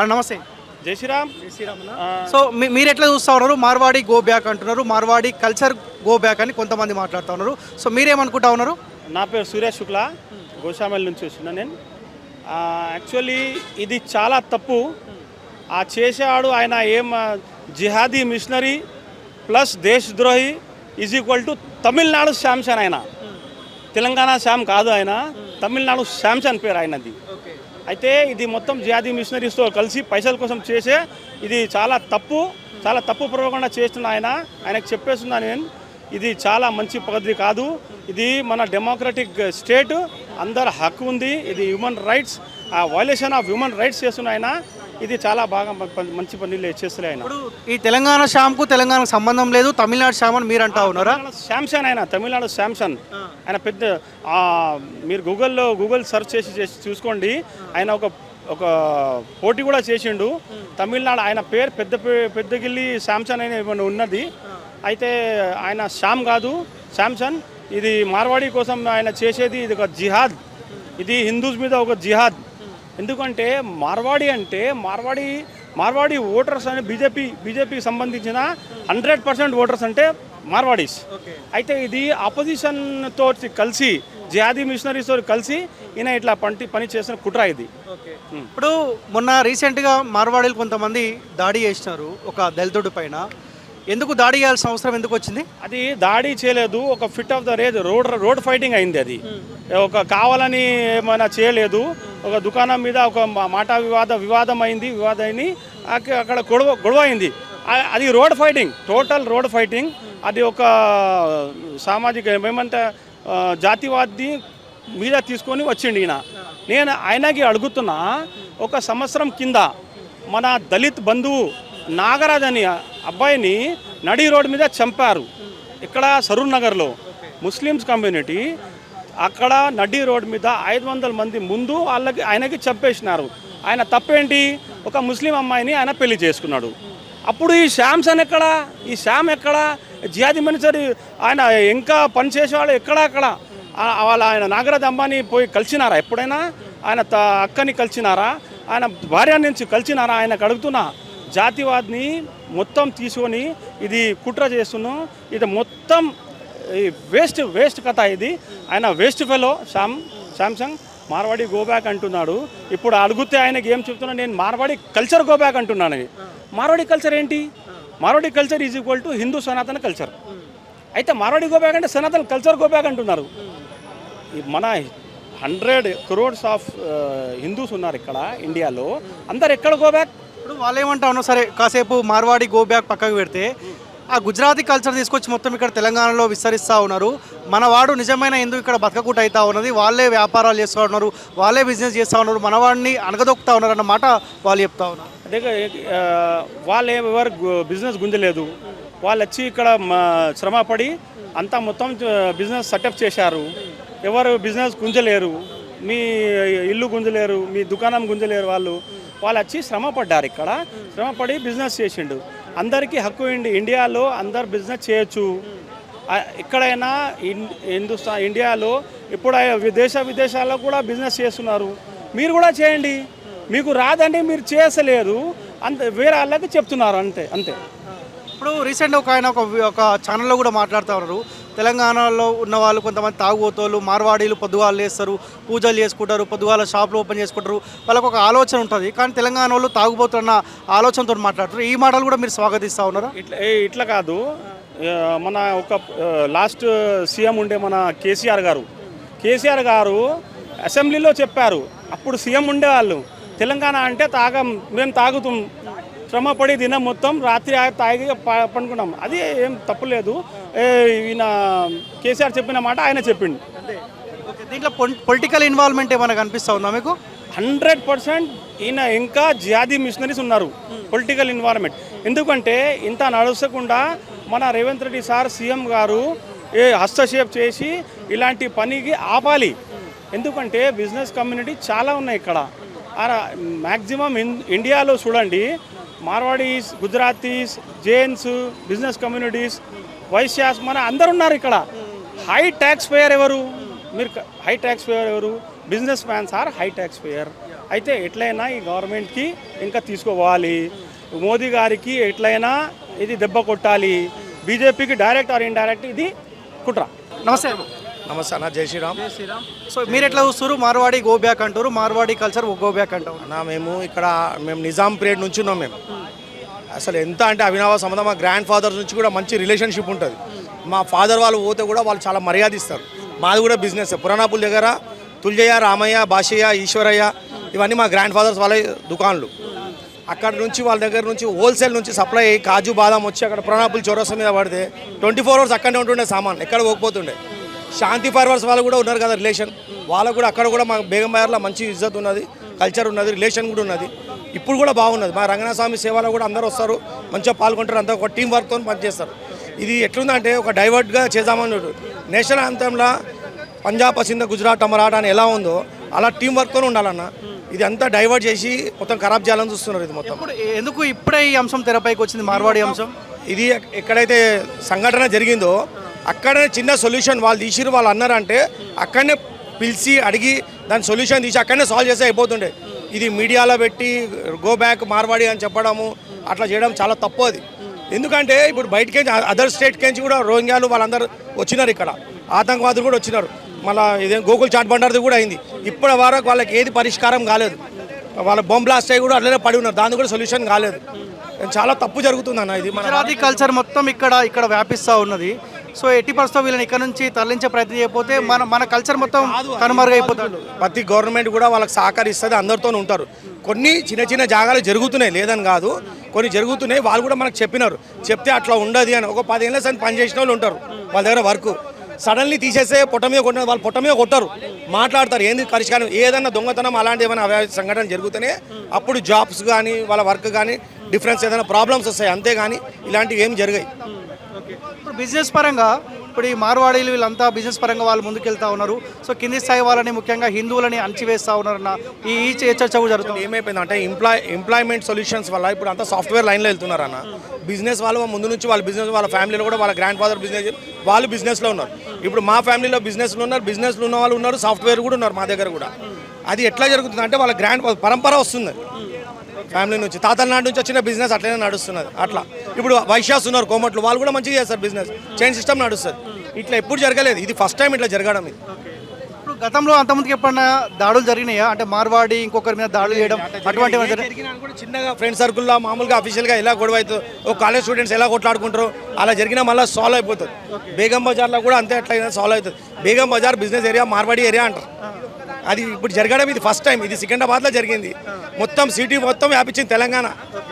అన్న నమస్తే. జై శ్రీరామ్. సో మీ- మీరు ఎట్లా చూస్తా ఉన్నారు? మార్వాడి గో బ్యాక్ అంటున్నారు. మార్వాడి కల్చర్ గో బ్యాక్ అని కొంతమంది మాట్లాడుతూ ఉన్నారు. సో మీరేమనుకుంటా ఉన్నారు? నా పేరు సూర్య శుక్ల. గోషామల్ నుంచి వచ్చిన నేను. యాక్చువల్లీ ఇది చాలా తప్పు. ఆ చేసేవాడు ఆయన ఏం జిహాదీ missionary plus దేశద్రోహి is equal to Tamil Nadu Samson ఆయన. తెలంగాణ శామ్ కాదు ఆయన. తమిళనాడు శాంసన్ పేరు ఆయనది. అయితే ఇది మొత్తం జియాదీ మిషనరీస్తో కలిసి పైసల కోసం చేసే ఇది చాలా తప్పు చాలా తప్పు పూర్వకంగా చేస్తున్న ఆయన. ఆయనకు చెప్పేస్తున్నా నేను ఇది చాలా మంచి పద్ధతి కాదు. ఇది మన డెమోక్రటిక్ స్టేట్ అందరి హక్కు ఉంది. ఇది హ్యూమన్ రైట్స్ ఆ వైలేషన్ ఆఫ్ హ్యూమన్ రైట్స్ చేస్తున్న ఆయన. ఇది చాలా బాగా మంచి పనులు చేస్తున్నారు ఆయన. ఇప్పుడు ఈ తెలంగాణ శ్యామ్కు తెలంగాణకు సంబంధం లేదు తమిళనాడు శ్యామ్ అని మీరు అంటా ఉన్నారా? శాంసన్ ఆయన తమిళనాడు శాంసన్ ఆయన పెద్ద మీరు గూగుల్లో గూగుల్ సెర్చ్ చేసి చేసి చూసుకోండి. ఆయన ఒక ఒక పోటీ కూడా చేసిండు. తమిళనాడు ఆయన పేరు పెద్ద పెద్దగిల్లి శాంసన్ అయిన ఏమైనా ఉన్నది. అయితే ఆయన శ్యామ్ కాదు శాంసన్ ఇది మార్వాడి కోసం ఆయన చేసేది ఇది ఒక జిహాద్. ఇది హిందూస్ మీద ఒక జిహాద్. ఎందుకంటే మార్వాడి అంటే మార్వాడి మార్వాడి ఓటర్స్ అని బీజేపీ బీజేపీకి సంబంధించిన హండ్రెడ్ పర్సెంట్ ఓటర్స్ అంటే మార్వాడీస్. అయితే ఇది ఆపోజిషన్ తోటి కలిసి జిహాదీ మిషనరీస్ తోటి కలిసి ఈయన ఇట్లా పంటి పని చేసిన కుట్ర ఇది. ఇప్పుడు మొన్న రీసెంట్గా మార్వాడీలు కొంతమంది దాడి చేసినారు ఒక దళితుడి పైన. ఎందుకు దాడి చేయాల్సిన అవసరం ఎందుకు వచ్చింది? అది దాడి చేయలేదు ఒక fit of the rage road road fighting అయింది అది. ఒక కావాలని ఏమైనా చేయలేదు ఒక దుకాణం మీద ఒక మాట వివాద వివాదం అయింది వివాదమైంది అక్కడ గొడవ గొడవ అయింది అది road fighting total road fighting. అది ఒక సామాజిక ఏమంటే జాతివాది మీద తీసుకొని వచ్చిండు ఈయన. నేను ఆయనకి అడుగుతున్నా ఒక సంవత్సరం కింద మన దళిత్ బంధువు నాగరాజ్ అని అబ్బాయిని నడి రోడ్డు మీద చంపారు. ఇక్కడ సరూర్ నగర్లో ముస్లిమ్స్ కమ్యూనిటీ అక్కడ నడి రోడ్డు మీద ఐదు వందల మంది ముందు వాళ్ళకి ఆయనకి చెప్పేసినారు ఆయన తప్పేంటి? ఒక ముస్లిం అమ్మాయిని ఆయన పెళ్ళి చేసుకున్నాడు. అప్పుడు ఈ శాంసన్ ఎక్కడ? ఈ శ్యామ్ ఎక్కడ? జియాది మనిషి ఆయన ఇంకా పని చేసేవాళ్ళు ఎక్కడ అక్కడ? వాళ్ళ ఆయన నాగరాజ్ అంబానీ పోయి కలిసినారా ఎప్పుడైనా? ఆయన త అక్కని కలిసినారా? ఆయన భార్య నుంచి కలిసినారా? ఆయనకు అడుగుతున్నా. జాతివాద్ని మొత్తం తీసుకొని ఇది కుట్ర చేస్తున్నాం. ఇది మొత్తం ఈ వేస్ట్ వేస్ట్ కథ ఇది. ఆయన waste fellow Sam Samsung Marwadi go back అంటున్నాడు. ఇప్పుడు అడిగితే ఆయనకి ఏం చెప్తున్నా నేను మార్వాడి కల్చర్ గోబ్యాక్ అంటున్నాను. మార్వాడి కల్చర్ ఏంటి? Marwadi culture is equal to Hindu సనాతన కల్చర్. అయితే మార్వాడి గోబ్యాక్ అంటే సనాతన కల్చర్ గోబ్యాక్ అంటున్నారు. ఈ మన హండ్రెడ్ క్రోడ్స్ ఆఫ్ హిందూస్ ఉన్నారు ఇక్కడ ఇండియాలో. అందరు ఎక్కడ గోబ్యాక్ ఇప్పుడు వాళ్ళు ఏమంటా ఉన్నారు సరే కాసేపు మార్వాడి గో బ్యాక్ పక్కకు పెడితే ఆ గుజరాతీ కల్చర్ తీసుకొచ్చి మొత్తం ఇక్కడ తెలంగాణలో విస్తరిస్తూ ఉన్నారు. మన వాడు నిజమైన ఎందుకు ఇక్కడ బతకకుండా అవుతా ఉన్నది. వాళ్ళే వ్యాపారాలు చేస్తూ ఉన్నారు. వాళ్ళే బిజినెస్ చేస్తూ ఉన్నారు. మనవాడిని అనగదొక్కుతా ఉన్నారు అన్నమాట వాళ్ళు చెప్తా ఉన్నారు. అదే వాళ్ళు ఎవరు బిజినెస్ గుంజలేదు. వాళ్ళు వచ్చి ఇక్కడ శ్రమపడి అంతా మొత్తం బిజినెస్ సెటప్ చేశారు. ఎవరు బిజినెస్ గుంజలేరు. మీ ఇల్లు గుంజలేరు. మీ దుకాణం గుంజలేరు వాళ్ళు. వాళ్ళు వచ్చి శ్రమ పడ్డారు ఇక్కడ. శ్రమపడి బిజినెస్ చేసిండు. అందరికీ హక్కు ఉంది. ఇండియాలో అందరు బిజినెస్ చేయొచ్చు. ఎక్కడైనా హిందుస్థా ఇండియాలో ఇప్పుడు విదేశ విదేశాల్లో కూడా బిజినెస్ చేస్తున్నారు. మీరు కూడా చేయండి. మీకు రాదండి మీరు చేసలేరు అంత వేరే వాళ్ళకి చెప్తున్నారు అంతే అంతే. ఇప్పుడు రీసెంట్ ఒక ఆయన ఒక ఒక ఛానల్లో కూడా మాట్లాడుతూ ఉన్నారు. తెలంగాణలో ఉన్న వాళ్ళు కొంతమంది తాగుబోతోళ్ళు మార్వాడీలు పొద్దుగాలు చేస్తారు పూజలు చేసుకుంటారు పొద్దుగాల షాపులు ఓపెన్ చేసుకుంటారు. వాళ్ళకు ఒక ఆలోచన ఉంటుంది. కానీ తెలంగాణ వాళ్ళు తాగుబోతున్న ఆలోచనతో మాట్లాడుతారు ఈ మాటలు కూడా మీరు స్వాగతిస్తూ ఉన్నారా? ఇట్లా ఏ- ఇట్లా కాదు. మన ఒక లాస్ట్ సీఎం ఉండే మన కేసీఆర్ గారు. కేసీఆర్ గారు అసెంబ్లీలో చెప్పారు. అప్పుడు సీఎం ఉండేవాళ్ళు. తెలంగాణ అంటే తాగం మేము తాగుతాం. శ్రమపడి దినం మొత్తం రాత్రి తాగి ప- పండుకున్నాం. అది ఏం తప్పులేదు. ఈయన కేసీఆర్ చెప్పిన మాట ఆయన చెప్పిండు. దీంట్లో పొలిటికల్ ఇన్వాల్వ్మెంట్ ఏమైనా కనిపిస్తూ ఉందా మీకు? హండ్రెడ్ పర్సెంట్ ఈయన ఇంకా జియాదీ మిషనరీస్ ఉన్నారు పొలిటికల్ ఎన్వైరన్మెంట్ ఎందుకంటే ఇంత నడుచకుండా మన రేవంత్ రెడ్డి సార్ సీఎం గారు ఏ హస్తక్షేప్ చేసి ఇలాంటి పనికి ఆపాలి. ఎందుకంటే బిజినెస్ కమ్యూనిటీ చాలా ఉన్నాయి ఇక్కడ. మ్యాక్సిమం ఇండియాలో చూడండి మార్వాడీస్ గుజరాతీస్ జైన్స్ బిజినెస్ కమ్యూనిటీస్ వైశ్యాస్ మన అందరు ఉన్నారు ఇక్కడ. హై ట్యాక్స్ పేయర్ ఎవరు? మీరు హై ట్యాక్స్ పేయర్ ఎవరు? Business mans are high tax payer అయితే ఎట్లయినా ఈ గవర్నమెంట్కి ఇంకా తీసుకోవాలి. మోదీ గారికి ఎట్లయినా ఇది దెబ్బ కొట్టాలి. బీజేపీకి డైరెక్ట్ ఆర్ ఇండైరెక్ట్ ఇది కుట్ర. నమస్తే నమస్తే అన్న జై శ్రీరామ్. సో మీరు ఎట్లా చూస్తారు మార్వాడి గో బ్యాక్ అంటారు మార్వాడి కల్చర్ గో బ్యాక్ అంటారు. అన్న మేము ఇక్కడ మేము నిజాం పీరియడ్ నుంచి ఉన్నాం మేము. అసలు ఎంత అంటే అవినావ సంబంధం మా గ్రాండ్ ఫాదర్స్ నుంచి కూడా మంచి రిలేషన్షిప్ ఉంటుంది. మా ఫాదర్ వాళ్ళు పోతే కూడా వాళ్ళు చాలా మర్యాద ఇస్తారు మాది కూడా బిజినెస్ పురాణాపుల దగ్గర తుల్జయ్య రామయ్య భాషయ్య ఈశ్వరయ్య ఇవన్నీ మా గ్రాండ్ ఫాదర్స్ వాళ్ళ దుకాన్లు. అక్కడ నుంచి వాళ్ళ దగ్గర నుంచి హోల్సేల్ నుంచి సప్లై అయ్యి కాజు బాదం వచ్చి అక్కడ పురాణాపుల చౌరస్తా మీద పడితే ట్వంటీ ఫోర్ అవర్స్ అక్కడనే ఉంటుండే సామాన్ ఎక్కడ పోకపోతుండే. శాంతి ఫార్వర్స్ వాళ్ళు కూడా ఉన్నారు కదా రిలేషన్ వాళ్ళకు కూడా అక్కడ కూడా మా బేగం బయర్లో మంచి ఇజ్జత్ ఉన్నది కల్చర్ ఉన్నది రిలేషన్ కూడా ఉన్నది. ఇప్పుడు కూడా బాగున్నది. మా రంగనాథ స్వామి సేవలో కూడా అందరూ వస్తారు. మంచిగా పాల్గొంటారు. అంతా ఒక టీం వర్క్తో పనిచేస్తారు. ఇది ఎట్లుందంటే ఒక డైవర్ట్గా చేద్దామని నేషనల్ అంతంలో పంజాబ్ సింధ గుజరాత్ మరాఠా అని ఎలా ఉందో అలా టీం వర్క్తో ఉండాలన్న. ఇది అంతా డైవర్ట్ చేసి మొత్తం ఖరాబ్ చేయాలని చూస్తున్నారు ఇది మొత్తం. ఎందుకు ఇప్పుడే ఈ అంశం తెరపైకి వచ్చింది? మార్వాడి అంశం? ఇది ఎక్- ఎక్కడైతే సంఘటన జరిగిందో అక్కడే చిన్న సొల్యూషన్ వాళ్ళు తీసిరు వాళ్ళు అన్నారంటే అక్కడనే పిలిచి అడిగి దాని సొల్యూషన్ తీసి అక్కడనే సాల్వ్ చేస్తే అయిపోతుండే. ఇది మీడియాలో పెట్టి గో బ్యాక్ మార్వాడి అని చెప్పడము అట్లా చేయడం చాలా తప్పు అది. ఎందుకంటే ఇప్పుడు బయటకి అదర్ స్టేట్ నుంచి కూడా రోహింగ్యాలు వాళ్ళందరూ వచ్చినారు ఇక్కడ. ఆతంకవాదులు కూడా వచ్చినారు. మళ్ళీ ఇదే గోకుల్ చాట్ బండార్ది కూడా అయింది. ఇప్పటి వరకు వాళ్ళకి ఏది పరిష్కారం కాలేదు. వాళ్ళ బొంబ్ బ్లాస్ట్ అయ్యి కూడా అట్లనే పడి ఉన్నారు. దాని కూడా సొల్యూషన్ కాలేదు. చాలా తప్పు జరుగుతుంది అన్న ఇది మన కల్చర్ మొత్తం ఇక్కడ ఇక్కడ వ్యాపిస్తూ ఉన్నది. సో ఎట్టి పరిస్థితుల్లో వీళ్ళని ఇక్కడ నుంచి తరలించే ప్రయత్నం చేయకపోతే మన మన కల్చర్ మొత్తం కనుమరుగైపోతుంది. ప్రతి గవర్నమెంట్ కూడా వాళ్ళకి సహకరిస్తుంది అందరితో ఉంటారు. కొన్ని చిన్న చిన్న జాగాలు జరుగుతున్నాయి లేదని కాదు. కొన్ని జరుగుతున్నాయి వాళ్ళు కూడా మనకు చెప్పినారు. చెప్తే అట్లా ఉండదు అని. ఒక పదేళ్ళ సార్ పని చేసిన వాళ్ళు ఉంటారు వాళ్ళ దగ్గర వర్క్. సడన్లీ తీసేస్తే పొట్ట మీద కొట్టిన వాళ్ళు పొట్ట మీద కొట్టరు. మాట్లాడతారు ఏంది పరిష్కారం? ఏదైనా దొంగతనం అలాంటి ఏమైనా సంఘటన జరుగుతూనే అప్పుడు జాబ్స్ కానీ వాళ్ళ వర్క్ కానీ డిఫరెన్స్ ఏదైనా ప్రాబ్లమ్స్ వస్తాయి. అంతేగాని ఇలాంటివి ఏం జరిగాయి. బిజినెస్ పరంగా ఇప్పుడు ఈ మార్వాడీలు వీళ్ళంతా బిజినెస్ పరంగా వాళ్ళు ముందుకెళ్తా ఉన్నారు. సో కింది స్థాయి వాళ్ళని ముఖ్యంగా హిందువులని అణచివేస్తా ఉన్నారన్న ఈ ఈ చర్చ కూడా జరుగుతుంది. ఏమైపోయిందంటే ఎంప్లాయ్ ఎంప్లాయ్మెంట్ సొల్యూషన్స్ వల్ల ఇప్పుడు అంతా సాఫ్ట్వేర్ లైన్లో వెళ్తున్నారు అన్న. బిజినెస్ వాళ్ళు ముందు నుంచి వాళ్ళ బిజినెస్ వాళ్ళ ఫ్యామిలీలో కూడా వాళ్ళ గ్రాండ్ ఫాదర్ బిజినెస్ వాళ్ళు బిజినెస్లో ఉన్నారు. ఇప్పుడు మా ఫ్యామిలీలో బిజినెస్లో ఉన్నారు బిజినెస్లో ఉన్న వాళ్ళు ఉన్నారు సాఫ్ట్వేర్ కూడా ఉన్నారు మా దగ్గర కూడా. అది ఎట్లా జరుగుతుంది అంటే వాళ్ళ గ్రాండ్ పరంపర వస్తుంది. ఫ్యామిలీ నుంచి తాతల నాటి నుంచి వచ్చిన బిజినెస్ అట్లనే నడుస్తున్నది. అట్లా. ఇప్పుడు వైశ్యాస్ ఉన్నారు కోమట్లు. వాళ్ళు కూడా మంచిగా చేస్తారు బిజినెస్ చైన్ సిస్టమ్ నడుస్తుంది. ఇట్లా ఎప్పుడు జరగలేదు. ఇది ఫస్ట్ టైం ఇట్లా జరగడం ఇది. ఇప్పుడు గతంలో అంతమందికి ఎప్పుడన్నా దాడులు జరిగినాయా? అంటే మార్వాడి ఇంకొకరి మీద దాడులు చేయడం అటువంటి చిన్నగా ఫ్రెండ్ సర్కిల్లో మామూలుగా అఫీషియల్గా ఎలా గొడవ అవుతుందో ఒక కాలేజ్ స్టూడెంట్స్ ఎలా కొట్లాడుకుంటారో అలా జరిగినా మళ్ళీ సాల్వ్ అయిపోతుంది. బేగం బజార్లో కూడా అంతే అట్లా సాల్వ్ అవుతుంది. Begum Bazar business area Marwadi area అంటారు. అది ఇప్పుడు జరగడం ఇది ఫస్ట్ టైం ఇది సికింద్రాబాద్లో జరిగింది. మొత్తం సిటీ మొత్తం వ్యాపించింది తెలంగాణ.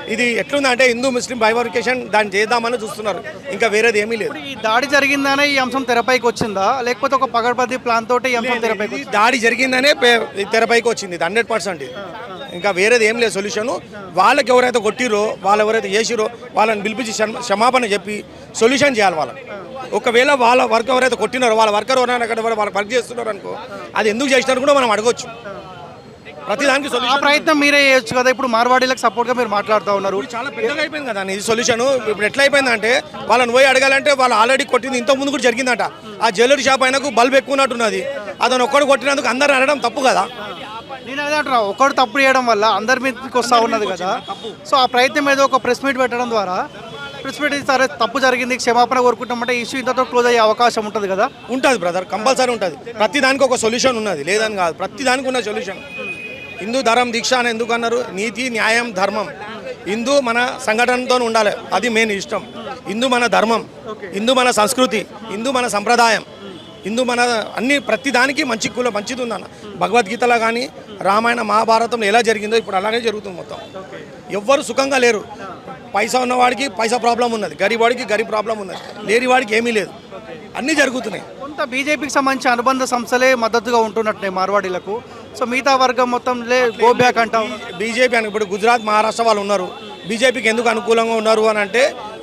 ఇది ఎట్లుందంటే హిందూ ముస్లిం బైవర్కేషన్ దాన్ని చేద్దామని చూస్తున్నారు. ఇంకా వేరేది ఏమీ లేదు. ఈ దాడి జరిగిందనే ఈ అంశం తెరపైకి వచ్చిందా? లేకపోతే ఒక పగడ్బందీ ప్లాన్ తోటి ఈ అంశం తెరపైకి దాడి జరిగిందనే తెరపైకి వచ్చింది ఇది హండ్రెడ్ పర్సెంట్ ఇంకా వేరేది ఏం లేదు సొల్యూషన్. వాళ్ళకి ఎవరైతే కొట్టిరో వాళ్ళు ఎవరైతే చేసిరో వాళ్ళని పిలిపించి క్షమ- క్షమాపణ చెప్పి సొల్యూషన్ చేయాలి వాళ్ళకి. ఒకవేళ వాళ్ళ వర్క్ ఎవరైతే కొట్టినారో వాళ్ళ వర్కర్ ఎవరైనా అక్కడ వాళ్ళు వర్క్ చేస్తున్నారు అనుకో అది ఎందుకు చేసినారు కూడా మనం అడగొచ్చు. ప్రతి దానికి ఆ ప్రయత్నం మీరే చేయొచ్చు కదా? ఇప్పుడు మార్వాడీలకు సపోర్ట్గా మీరు మాట్లాడుతూ ఉన్నారు. చాలా పెద్దగా అయిపోయింది కదా ఇది సొల్యూషన్ ఇప్పుడు ఎట్లా అయిపోయిందంటే వాళ్ళని పోయి అడగాలంటే వాళ్ళు ఆల్రెడీ కొట్టింది ఇంత ముందు కూడా జరిగిందట. ఆ జ్యువెలరీ షాప్ ఆయనకు బల్బ్ ఎక్కువ ఉన్నట్టున్నది అతను ఒక్కడు కొట్టినందుకు అందరు అనడం తప్పు కదా? నేను అదే అంటున్నా ఒకడు తప్పు చేయడం వల్ల అందరి మీదకి వస్తూ ఉన్నది కదా? సో ఆ ప్రయత్నం ఏదో ఒక ప్రెస్ మీట్ పెట్టడం ద్వారా ప్రెస్ మీట్ సరే తప్పు జరిగింది క్షమాపణ కోరుకుంటామంటే ఇష్యూ ఇంతతో క్లోజ్ అయ్యే అవకాశం ఉంటుంది కదా? ఉంటుంది బ్రదర్ కంపల్సరీ ఉంటుంది. ప్రతి దానికి ఒక సొల్యూషన్ ఉన్నది. లేదని కాదు ప్రతి దానికి ఉన్న సొల్యూషన్ హిందూ ధర్మం దీక్ష అని ఎందుకు అన్నారు? నీతి న్యాయం ధర్మం. హిందూ మన సంఘటనతో ఉండాలి. అది మెయిన్ ఇష్టం. హిందూ మన ధర్మం. హిందూ మన సంస్కృతి. హిందూ మన సంప్రదాయం. హిందూ మన అన్ని ప్రతిదానికి మంచి కుల మంచిది ఉందన్న. భగవద్గీతలో కానీ రామాయణ మహాభారతంలో ఎలా జరిగిందో ఇప్పుడు అలాగే జరుగుతుంది మొత్తం. ఎవ్వరు సుఖంగా లేరు. పైసా ఉన్నవాడికి పైసా ప్రాబ్లం ఉన్నది. గరీబ్ గరీబ్ ప్రాబ్లం ఉన్నది. లేని వాడికి ఏమీ లేదు. అన్నీ జరుగుతున్నాయి. కొంత బీజేపీకి సంబంధించిన అనుబంధ సంస్థలే మద్దతుగా ఉంటున్నట్టున్నాయి మార్వాడీలకు. సో మిగతా వర్గం మొత్తం లే గో బ్యాక్ అంటాం బీజేపీ అని ఇప్పుడు గుజరాత్ మహారాష్ట్ర వాళ్ళు ఉన్నారు. బీజేపీకి ఎందుకు అనుకూలంగా ఉన్నారు అని అంటే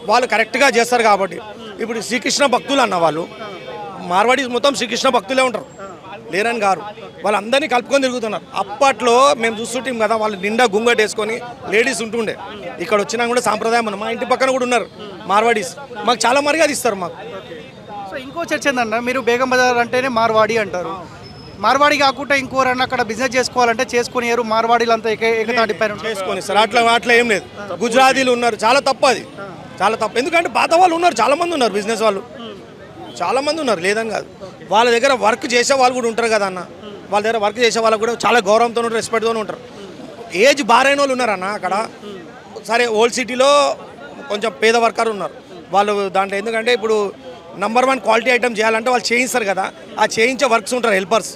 వాళ్ళు కరెక్ట్గా చేస్తారు కాబట్టి. ఇప్పుడు శ్రీకృష్ణ భక్తులు అన్న వాళ్ళు మార్వాడీస్ మొత్తం శ్రీకృష్ణ భక్తులే ఉంటారు. లేరని గారు వాళ్ళందరినీ కలుపుకొని తిరుగుతున్నారు. అప్పట్లో మేము చూస్తుంటాం కదా వాళ్ళు నిండా గుంగట్ వేసుకొని లేడీస్ ఉంటుండే. ఇక్కడ వచ్చినా కూడా సాంప్రదాయం మా ఇంటి పక్కన కూడా ఉన్నారు మార్వాడీస్. మాకు చాలా మర్యాద ఇస్తారు మాకు. సో ఇంకో చర్చ ఏంటంటే మీరు బేగం బజార్ అంటేనే మార్వాడి అంటారు. మార్వాడి కాకుండా ఇంకోరన్నా అక్కడ బిజినెస్ చేసుకోవాలంటే చేసుకునేరు మార్వాడీలు అంతా ఏక ఏకతాటి పైన. చేసుకొని సార్. అట్లా అట్లా ఏం లేదు. గుజరాతీలు ఉన్నారు. చాలా తప్పు అది. చాలా తప్పు. ఎందుకంటే పాత వాళ్ళు ఉన్నారు. చాలా మంది ఉన్నారు బిజినెస్ వాళ్ళు. చాలా మంది ఉన్నారు. లేదని కాదు. వాళ్ళ దగ్గర వర్క్ చేసే వాళ్ళు కూడా ఉంటారు కదా అన్న. వాళ్ళ దగ్గర వర్క్ చేసే వాళ్ళకు కూడా చాలా గౌరవంతో ఉంటారు రెస్పెక్ట్తో ఉంటారు. ఏజ్ బారైన వాళ్ళు ఉన్నారన్న అక్కడ. సరే ఓల్డ్ సిటీలో కొంచెం పేద వర్కర్ ఉన్నారు. వాళ్ళు దాంట్లో ఎందుకంటే ఇప్పుడు నంబర్ వన్ క్వాలిటీ ఐటమ్ చేయాలంటే వాళ్ళు చేయిస్తారు కదా. ఆ చేయించే వర్క్స్ ఉంటారు హెల్పర్స్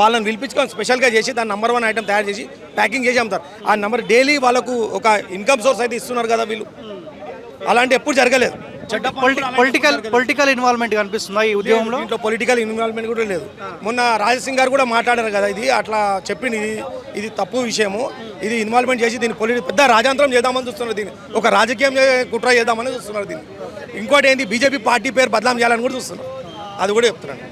వాళ్ళని పిలిపించుకొని స్పెషల్గా చేసి దాని నంబర్ వన్ ఐటమ్ తయారు చేసి ప్యాకింగ్ చేసి అమ్ముతారు. ఆ నెంబర్ డైలీ వాళ్ళకు ఒక ఇన్కమ్ సోర్స్ అయితే ఇస్తున్నారు కదా వీళ్ళు. అలాంటి ఎప్పుడు జరగలేదు. పొలిటికల్ పొలిటికల్ ఇన్వాల్వ్మెంట్ కనిపిస్తుందా ఈ ఉద్యమంలో? దీంట్లో పొలిటికల్ ఇన్వాల్వ్మెంట్ కూడా లేదు. మొన్న రాజసింగ్ గారు కూడా మాట్లాడారు కదా ఇది అట్లా చెప్పింది ఇది ఇది తప్పు విషయము. ఇది ఇన్వాల్వ్మెంట్ చేసి దీన్ని పొలిటి పెద్ద రాజాంతరం చేద్దామని చూస్తున్నారు దీన్ని. ఒక రాజకీయం కుట్ర చేద్దామని చూస్తున్నారు దీన్ని. ఇంకోటి ఏంటి బీజేపీ పార్టీ పేరు బదలాం చేయాలని కూడా చూస్తున్నారు. అది కూడా చెప్తున్నాను.